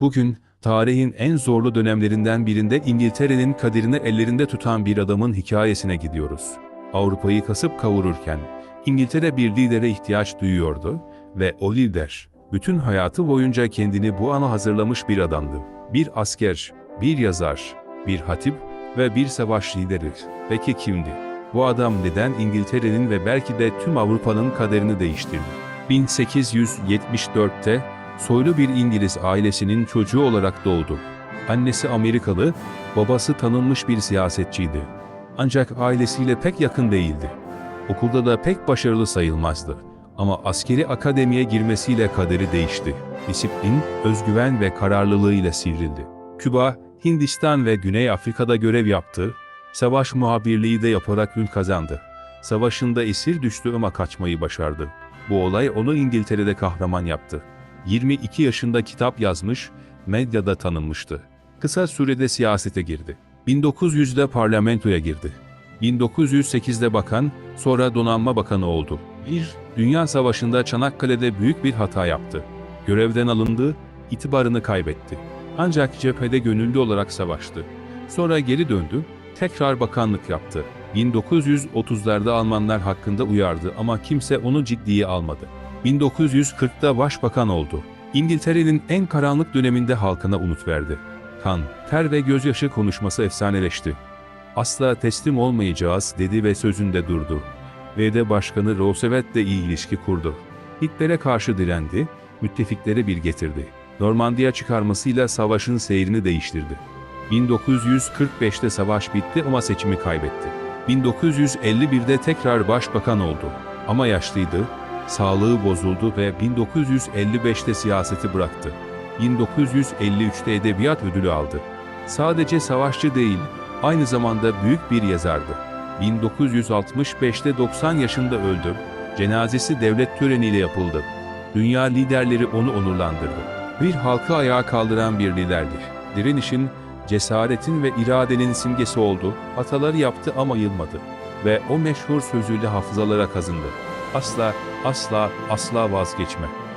Bugün, tarihin en zorlu dönemlerinden birinde İngiltere'nin kaderini ellerinde tutan bir adamın hikayesine gidiyoruz. Avrupa'yı kasıp kavururken, İngiltere bir lidere ihtiyaç duyuyordu ve o lider, bütün hayatı boyunca kendini bu ana hazırlamış bir adamdı. Bir asker, bir yazar, bir hatip ve bir savaş lideri. Peki kimdi? Bu adam neden İngiltere'nin ve belki de tüm Avrupa'nın kaderini değiştirdi? 1874'te soylu bir İngiliz ailesinin çocuğu olarak doğdu. Annesi Amerikalı, babası tanınmış bir siyasetçiydi. Ancak ailesiyle pek yakın değildi. Okulda da pek başarılı sayılmazdı. Ama askeri akademiye girmesiyle kaderi değişti. Disiplin, özgüven ve kararlılığıyla sivrildi. Küba, Hindistan ve Güney Afrika'da görev yaptı, savaş muhabirliği de yaparak ün kazandı. Savaşında esir düştü ama kaçmayı başardı. Bu olay onu İngiltere'de kahraman yaptı. 22 yaşında kitap yazmış, medyada tanınmıştı. Kısa sürede siyasete girdi. 1900'de parlamentoya girdi. 1908'de bakan, sonra donanma bakanı oldu. Bir, Dünya Savaşı'nda Çanakkale'de büyük bir hata yaptı. Görevden alındı, itibarını kaybetti. Ancak cephede gönüllü olarak savaştı. Sonra geri döndü, tekrar bakanlık yaptı. 1930'larda Almanlar hakkında uyardı ama kimse onu ciddiye almadı. 1940'da başbakan oldu. İngiltere'nin en karanlık döneminde halkına umut verdi. Kan, ter ve gözyaşı konuşması efsaneleşti. Asla teslim olmayacağız dedi ve sözünde durdu. Ve de Başkanı Roosevelt'le iyi ilişki kurdu. Hitler'e karşı direndi, müttefikleri bir getirdi. Normandiya çıkarmasıyla savaşın seyrini değiştirdi. 1945'te savaş bitti ama seçimi kaybetti. 1951'de tekrar başbakan oldu. Ama yaşlıydı, sağlığı bozuldu ve 1955'te siyaseti bıraktı. 1953'te edebiyat ödülü aldı. Sadece savaşçı değil, aynı zamanda büyük bir yazardı. 1965'te 90 yaşında öldü. Cenazesi devlet töreniyle yapıldı. Dünya liderleri onu onurlandırdı. Bir halkı ayağa kaldıran bir liderdi. Direnişin, cesaretin ve iradenin simgesi oldu. Hataları yaptı ama yılmadı. Ve o meşhur sözüyle hafızalara kazındı. Asla, asla, asla vazgeçme.